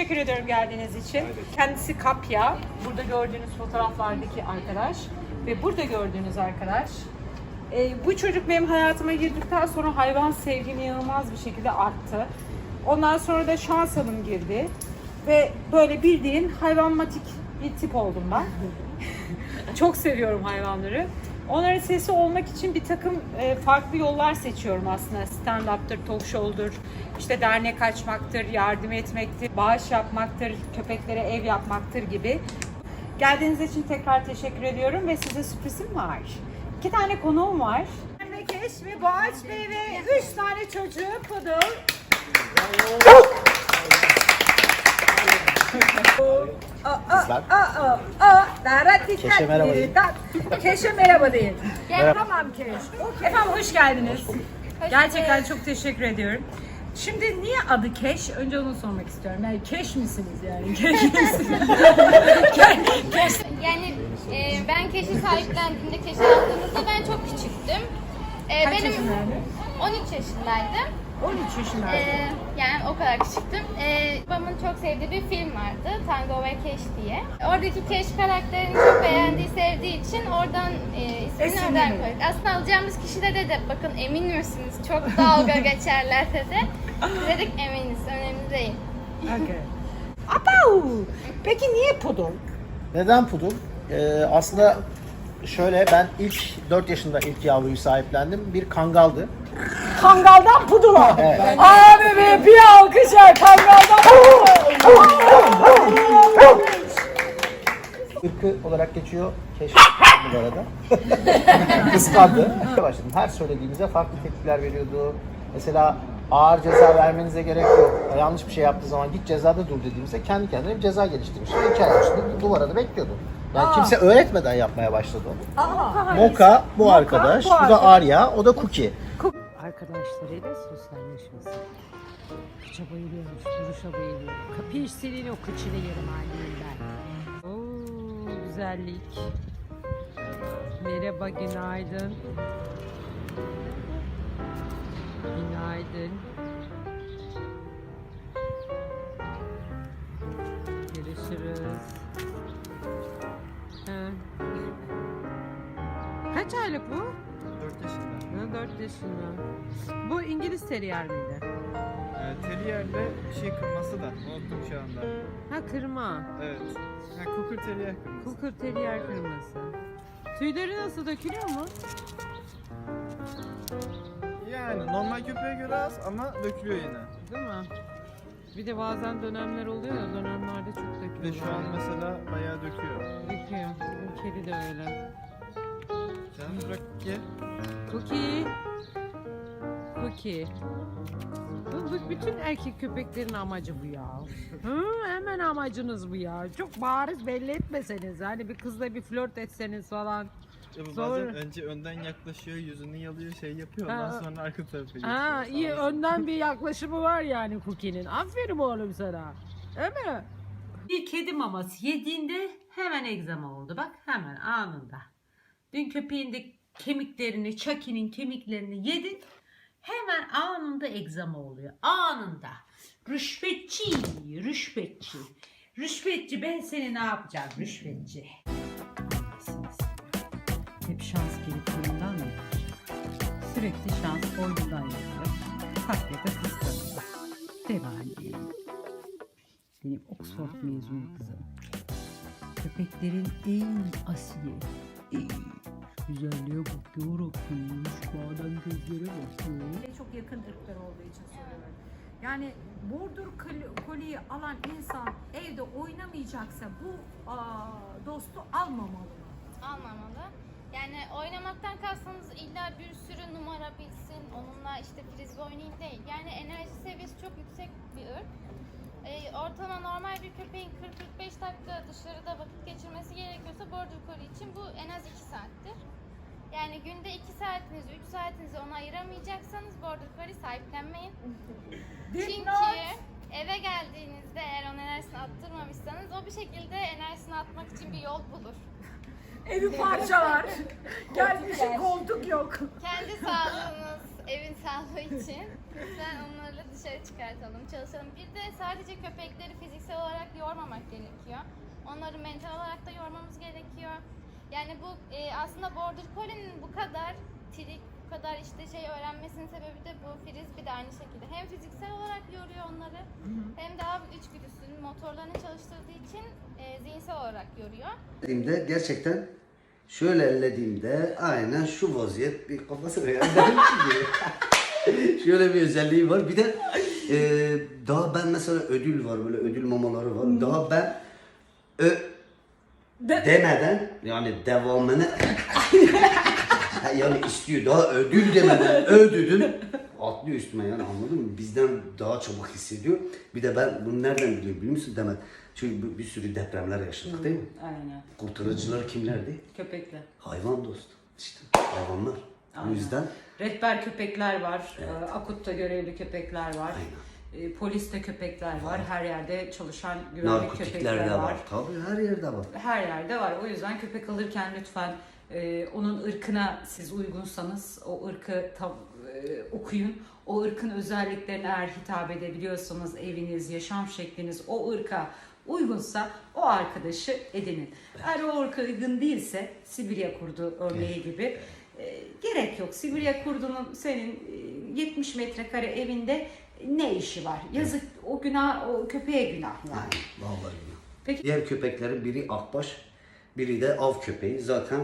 teşekkür ediyorum geldiğiniz için. Kendisi Kapya. Burada gördüğünüz fotoğraflardaki arkadaş ve burada gördüğünüz arkadaş. Ee, bu çocuk benim hayatıma girdikten sonra hayvan sevgim inanılmaz bir şekilde arttı. Ondan sonra da Şans Hanım girdi. Ve böyle bildiğin hayvanmatik bir tip oldum ben. Çok seviyorum hayvanları. Onların sesi olmak için bir takım e, farklı yollar seçiyorum aslında. Stand-up'tır, talk show'dur, işte dernek açmaktır, yardım etmektir, bağış yapmaktır, köpeklere ev yapmaktır gibi. Geldiğiniz için tekrar teşekkür ediyorum ve size sürprizim var. İki tane konuğum var. Mekeş ve Boğaç Bey ve üç tane çocuğu Pudul. Kızlar. Keşe merhaba deyin. Keşe merhaba deyin. Tamam Keş. Efendim hoş geldiniz. Gerçekten çok teşekkür ediyorum. Şimdi niye adı Keş? Önce onu sormak istiyorum. Yani Keş misiniz yani? Keş misiniz? Ke- Keş. Yani e, ben keşi sahiplendiğimde, keşi aldığımızda ben çok küçüktüm. E, Kaç benim yaşındaydın? 13 yaşındaydım. 13 yaşındaydın. E, yani o kadar küçüktüm. E, babamın çok sevdiği bir film vardı, Tango ve Keş diye. Oradaki Keş karakterini çok beğendiği, sevdiği için oradan e, ismini oradan koyduk. Aslında alacağımız kişi de dedi, bakın emin misiniz? Çok dalga geçerler dedi. Biz Dedik eminiz, önemli değil. Okay. Apau! Peki niye Pudul? Neden pudul? Ee, aslında şöyle ben ilk 4 yaşında ilk yavruyu sahiplendim. Bir kangaldı. Kangaldan Pudul'a. Evet. Abi be bir alkış ver Kangaldan Pudul'a. Irkı olarak geçiyor. Keşf bu arada. Kıskandı. Başladım. Her söylediğimize farklı tepkiler veriyordu. Mesela ağır ceza vermenize gerek yok. Yanlış bir şey yaptığı zaman git cezada dur dediğimizde kendi kendine bir ceza geliştirmiş. İki ay içinde duvara da bekliyordu. Yani kimse öğretmeden yapmaya başladı onu. Moka bu arkadaş, bu, da Arya, o da Cookie. arkadaşlarıyla sosyalleşmesi. Kıça bayılıyormuş, duruşa bayılıyorum. Kapış senin o kıçını yerim annem ben. Oo, güzellik. Merhaba, günaydın. Günaydın. Aylık bu? 4 yaşında. Ha, 4 yaşında. Bu İngiliz terrier miydi? Ee, Terrier'le bir şey kırması da unuttum şu anda. Ha kırma. Evet. Ha, Cooker Terrier kırması. Kukur terrier kırması. Tüyleri nasıl dökülüyor mu? Yani normal köpeğe göre az ama dökülüyor yine. Değil mi? Bir de bazen dönemler oluyor ya dönemlerde çok dökülüyor. Ve şu an mesela bayağı döküyor. Döküyor. Kedi de öyle. Sen ye. Cookie. Cookie. Bu, bu bütün erkek köpeklerin amacı bu ya. Hı, hemen amacınız bu ya. Çok bariz belli etmeseniz. Hani bir kızla bir flört etseniz falan. Ya bu Sonra- bazen önce önden yaklaşıyor, yüzünü yalıyor, şey yapıyor. Ondan Ha. sonra arka tarafa geçiyor. Ha iyi olsun. önden bir yaklaşımı var yani Cookie'nin. Aferin oğlum sana. Değil mi? Bir kedi maması yediğinde hemen egzama oldu. Bak hemen anında. Dün köpeğin de kemiklerini, Chucky'nin kemiklerini yedin. Hemen anında egzama oluyor. Anında. Rüşvetçi, rüşvetçi. Rüşvetçi ben seni ne yapacağım rüşvetçi. Hep şans gelip boyundan mı Sürekli şans boynundan yapıyor. Hakikaten kıskanıyor. Devam edelim. Benim Oxford mezunu kızım. Köpeklerin en asili. Güzelliğe bak yarabbim. Şu gözlere bak ya. Çok yakın ırklar olduğu için soruyorum. Yani border Collie- collie alan insan evde oynamayacaksa bu aa, dostu almamalı mı? almamalı. Yani oynamaktan kastınız illa bir sürü numara bilsin, onunla işte frisbee oynayayım değil. Yani enerji seviyesi çok yüksek. Ortalama normal bir köpeğin 40-45 dakika dışarıda vakit geçirmesi gerekiyorsa Border Collie için bu en az 2 saattir. Yani günde 2 saatinizi, 3 saatinizi ona ayıramayacaksanız Border Collie sahiplenmeyin. Çünkü eve geldiğinizde eğer onun enerjisini attırmamışsanız o bir şekilde enerjisini atmak için bir yol bulur. Evi parçalar. Gelmişin koltuk yok. Kendi sağlığınız, evin sağlığı için lütfen onları dışarı çıkartalım, çalışalım. Bir de sadece köpekleri fiziksel olarak yormamak gerekiyor. Onları mental olarak da yormamız gerekiyor. Yani bu e, aslında Border Collie'nin bu kadar trik, bu kadar işte şey öğrenmesinin sebebi de bu. Frisbee de aynı şekilde. Hem fiziksel olarak yoruyor onları hem de av içgüdüsünün motorlarını çalıştırdığı için e, zihinsel olarak yoruyor. ellediğimde gerçekten şöyle ellediğimde aynen şu vaziyet bir kafası veya şöyle bir özelliği var. Bir de e, daha ben mesela ödül var böyle ödül mamaları var. Daha ben ö demeden yani devamını yani istiyor daha ödül demeden ödüdüm atlıyor üstüme yani anladın mı? Bizden daha çabuk hissediyor. Bir de ben bunu nereden biliyorum biliyor musun Demet? Çünkü bir, bir sürü depremler yaşadık değil mi? Aynen. Kurtarıcılar kimlerdi? Köpekler. Hayvan dostu. İşte hayvanlar. O yüzden Rehber köpekler var. e, Akutta görevli köpekler var. Aynen. e, Poliste köpekler var. Her yerde çalışan güvenlik narkotikler köpekler de var. var. Tabii her yerde var. Her yerde var. O yüzden köpek alırken lütfen e, onun ırkına siz uygunsanız o ırkı tam, okuyun. O ırkın özelliklerine eğer hitap edebiliyorsanız eviniz, yaşam şekliniz o ırka uygunsa o arkadaşı edinin. Eğer o ırka uygun değilse Sibirya kurdu örneği gibi e, gerek yok. Sibirya kurdunun senin e, 70 metrekare evinde ne işi var? Yazık o günah o köpeğe günah yani. Vallahi billahi. Peki- Diğer köpeklerin biri akbaş, biri de av köpeği. Zaten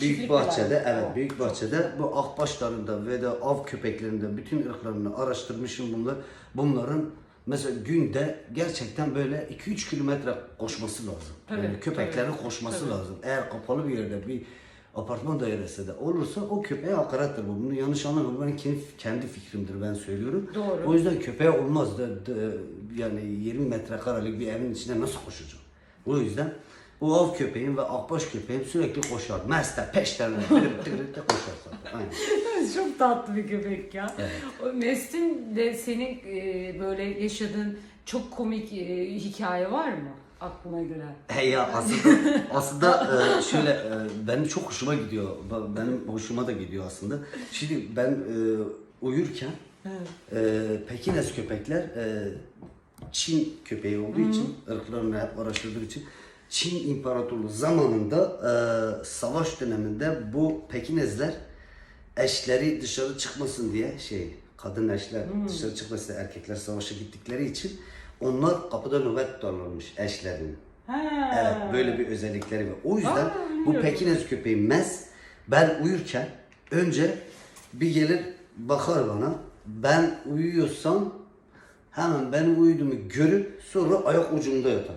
büyük Çiftlik bahçede, var. evet büyük bahçede bu akbaşlarında ve de av köpeklerinde bütün ırklarını araştırmışım bunlar. Bunların mesela günde gerçekten böyle 2-3 kilometre koşması lazım. Tabii, yani köpeklerin tabii, koşması tabii. lazım. Eğer kapalı bir yerde bir apartman dairesi de olursa o köpeğe hakarettir bu. Bunu yanlış anlamayın. Benim kendi, kendi fikrimdir ben söylüyorum. Doğru. O yüzden köpeğe olmaz da, da- yani 20 metrekarelik bir evin içinde nasıl koşacak? O yüzden o av köpeğin ve akbaş köpeğin sürekli koşar. Meste, peşlerine, tırıp tırıp da koşar zaten. Aynen. Çok tatlı bir köpek ya. Evet. O Mestin de senin e, böyle yaşadığın çok komik e, hikaye var mı aklına göre? He ya aslında aslında e, şöyle e, benim çok hoşuma gidiyor. Ba- Benim hoşuma da gidiyor aslında. Şimdi ben e, uyurken e, Pekines köpekler e, Çin köpeği olduğu için ırklarını araştırdığı için Çin İmparatorluğu zamanında e, savaş döneminde bu Pekinezler eşleri dışarı çıkmasın diye şey kadın eşler dışarı çıkmasın erkekler savaşa gittikleri için onlar kapıda nöbet tutarlarmış eşlerinin. Ha. Evet böyle bir özellikleri var. O yüzden Aa, bu. Pekines köpeği Mez ben uyurken önce bir gelir bakar bana. Ben uyuyorsam hemen benim uyuduğumu görüp sonra ayak ucumda yatar.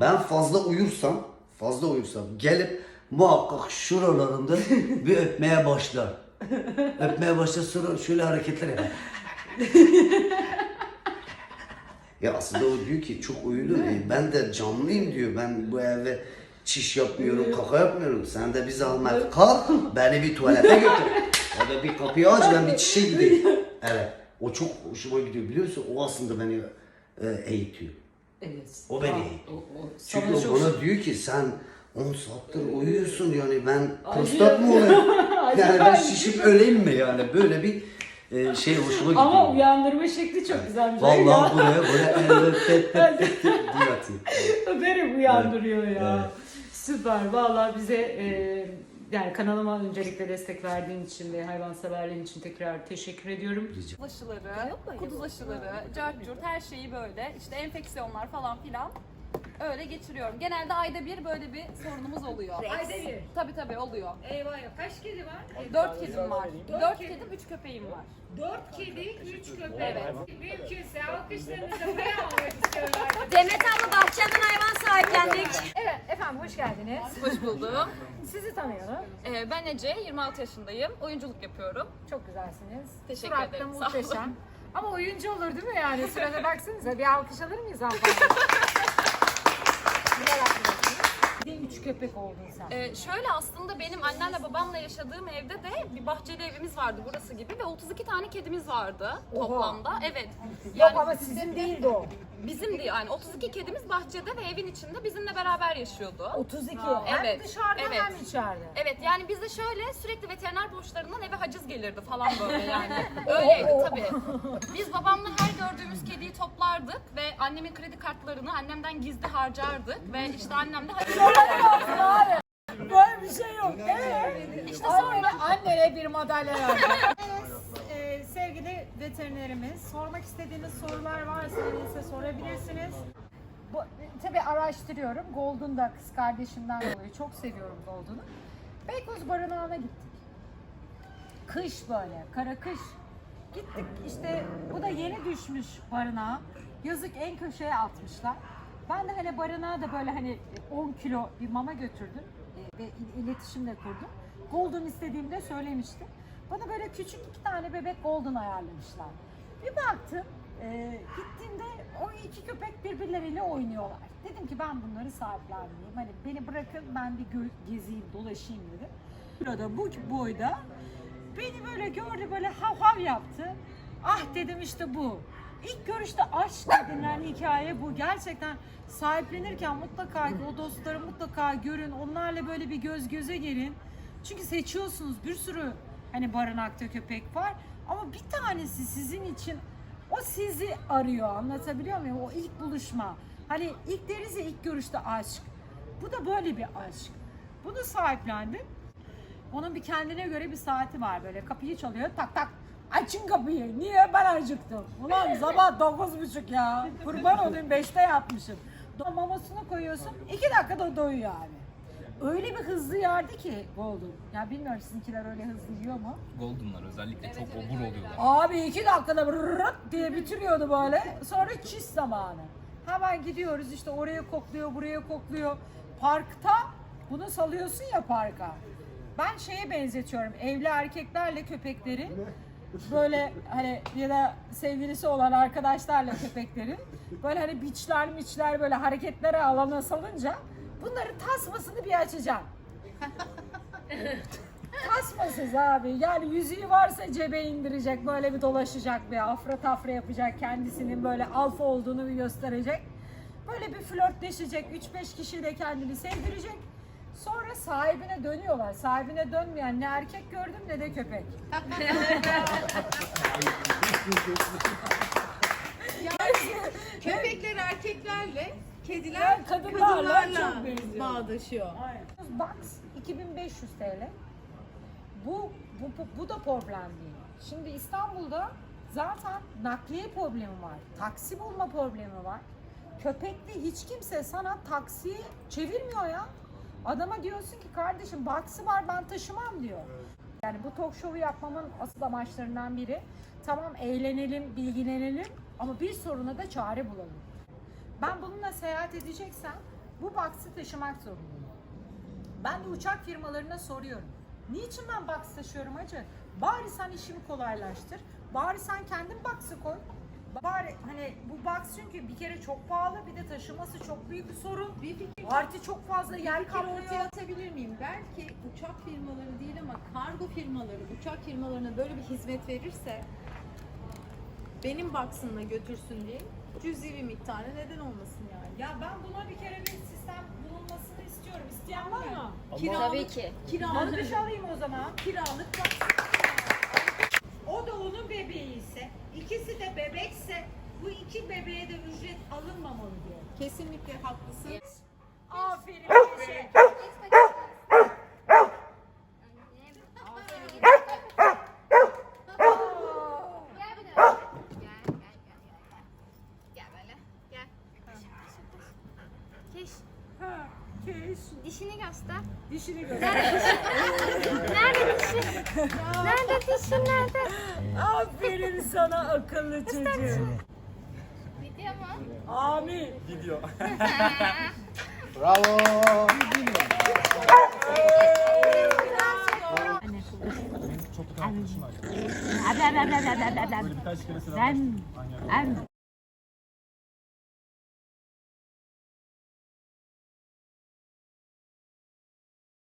Ben fazla uyursam, fazla uyursam gelip muhakkak şuralarında bir öpmeye başlar. öpmeye başlar sonra şöyle hareketler yapar. Ya aslında o diyor ki çok uyudu. E, ben de canlıyım diyor. Ben bu eve çiş yapmıyorum, kaka yapmıyorum. Sen de bir zahmet kalk, beni bir tuvalete götür. Ya da bir kapıyı aç, ben bir çişe gideyim. Evet. O çok hoşuma gidiyor biliyor musun? O aslında beni e, eğitiyor. Evet. O beni o- o- Çünkü o çok- bana diyor ki sen 10 saattir uyuyorsun yani ben prostat mı ya. olayım? Ay, yani ben şişip öleyim mi yani? Böyle bir e, şey hoşuma gidiyor. Ama uyandırma şekli çok güzelmiş. Vallahi buraya buraya elle tet tet tet diye atayım. Öperim uyandırıyor ya. Evet. Süper. Vallahi bize e, yani kanalıma öncelikle destek verdiğin için ve hayvanseverliğin için tekrar teşekkür ediyorum. aşıları, kuduz aşıları, cart curt her şeyi böyle. İşte enfeksiyonlar falan filan öyle geçiriyorum. Genelde ayda bir böyle bir sorunumuz oluyor. Ayda bir. Tabii tabii oluyor. Eyvah kaç kedi var? Dört kedim var. Dört kedim, üç köpeğim var. Dört kedi, üç köpek. Evet. Mümkünse alkışlarınızı buraya almak istiyorum. Demet abla bahçeden hayvan sahiplendik. Evet efendim hoş geldiniz. Hoş buldum. Sizi tanıyalım. Ee, ben Ece, 26 yaşındayım. Oyunculuk yapıyorum. Çok güzelsiniz. Teşekkür Surat da ederim, sağ olun. muhteşem. Ama oyuncu olur değil mi yani? Sırada baksanıza bir alkış alır mıyız hanımefendi? Güzel arkadaşınız. Bir de üç köpek oldun sen. Ee, şöyle aslında benim annemle babamla yaşadığım evde de bir bahçeli evimiz vardı burası gibi ve 32 tane kedimiz vardı toplamda. Evet. Yok ama sizin değildi o. Bizimdi yani 32 kedimiz bahçede ve evin içinde bizimle beraber yaşıyordu. 32. Hem Evet, dışarıda evet. hem içeride. Evet yani bizde şöyle sürekli veteriner borçlarından eve haciz gelirdi falan böyle yani. Öyleydi tabii. Biz babamla her gördüğümüz kediyi toplardık ve annemin kredi kartlarını annemden gizli harcardık ve işte annem de haciz Böyle bir şey yok. Evet. İşte Annene, annene bir madalya verdi. Sevgili veterinerimiz, sormak istediğiniz sorular varsa neyse sorabilirsiniz. Bu, tabii araştırıyorum. Golden da kız kardeşimden dolayı çok seviyorum Golden'ı. Beykoz Barınağı'na gittik. Kış böyle, kara kış. Gittik işte bu da yeni düşmüş barınağa. Yazık en köşeye atmışlar. Ben de hani barınağa da böyle hani 10 kilo bir mama götürdüm e, ve il- iletişimle kurdum. Golden istediğimde söylemiştim. Bana böyle küçük iki tane bebek Golden ayarlamışlar. Bir baktım, e, gittiğimde o iki köpek birbirleriyle oynuyorlar. Dedim ki ben bunları sahiplenmeyeyim. Hani beni bırakın ben bir gö- gezeyim, dolaşayım dedim. Burada bu boyda beni böyle gördü böyle hav hav yaptı. Ah dedim işte bu. İlk görüşte aşk denilen hikaye bu. Gerçekten sahiplenirken mutlaka o dostları mutlaka görün. Onlarla böyle bir göz göze gelin. Çünkü seçiyorsunuz bir sürü hani barınakta köpek var. Ama bir tanesi sizin için o sizi arıyor anlatabiliyor muyum? O ilk buluşma. Hani ilk deriz ilk görüşte aşk. Bu da böyle bir aşk. Bunu sahiplendim. Onun bir kendine göre bir saati var böyle kapıyı çalıyor tak tak açın kapıyı niye ben acıktım ulan sabah dokuz buçuk ya kurban olayım beşte yapmışım mamasını koyuyorsun iki dakikada doyuyor abi öyle bir hızlı yerdi ki Golden ya bilmiyorum sizinkiler öyle hızlı yiyor mu Golden'lar özellikle çok obur oluyorlar. Abi iki dakikada rırt diye bitiriyordu böyle. Sonra çiş zamanı. Hemen gidiyoruz işte oraya kokluyor, buraya kokluyor. Parkta bunu salıyorsun ya parka. Ben şeye benzetiyorum. Evli erkeklerle köpekleri böyle hani ya da sevgilisi olan arkadaşlarla köpekleri böyle hani biçler miçler böyle hareketlere alana salınca bunların tasmasını bir açacağım. Kasmasız abi. Yani yüzüğü varsa cebe indirecek, böyle bir dolaşacak bir afra tafra yapacak, kendisinin böyle alfa olduğunu bir gösterecek. Böyle bir flörtleşecek, 3-5 kişiyle kendini sevdirecek. Sonra sahibine dönüyorlar. Sahibine dönmeyen ne erkek gördüm ne de köpek. Köpekler erkeklerle, kediler Yani kadınlarla kadınlarla çok benziyor. bağdaşıyor. Box 2500 TL. Bu, bu, bu, bu da problem değil. Şimdi İstanbul'da zaten nakliye problemi var. Taksi bulma problemi var. Köpekli hiç kimse sana taksiyi çevirmiyor ya. Adama diyorsun ki kardeşim box'ı var ben taşımam diyor. Yani bu talk show'u yapmamın asıl amaçlarından biri tamam eğlenelim, bilgilenelim ama bir soruna da çare bulalım. Ben bununla seyahat edeceksem bu box'ı taşımak zorundayım. Ben de uçak firmalarına soruyorum. Niçin ben box taşıyorum hacı? Bari sen işimi kolaylaştır. Bari sen kendin box'ı koy. Bari hani bu box çünkü bir kere çok pahalı bir de taşıması çok büyük bir sorun. Bir fikir, Artı çok fazla yer fikir ortaya kaplıyor. atabilir miyim? Belki uçak firmaları değil ama kargo firmaları uçak firmalarına böyle bir hizmet verirse benim baksınla götürsün diye cüzi bir miktarı neden olmasın yani. Ya ben buna bir kere bir sistem bulunmasını istiyorum. İsteyen var mı? Kiralık, Tabii ki. Kiralık, Alkış alayım o zaman. kiralık box. O da onun bebeği ise, ikisi de bebekse bu iki bebeğe de ücret alınmamalı diyor. Kesinlikle haklısın. Aferin. Aferin. Gel bir de. Gel gel gel gel. Gel böyle. Gel. Keş. Ha, keş. Dişini göster. Dişini göster. Nerede dişi? Nerede dişi nerede? Aferin sana akıllı çocuğum. Video mu? Amin. Bravo. Ben, ben,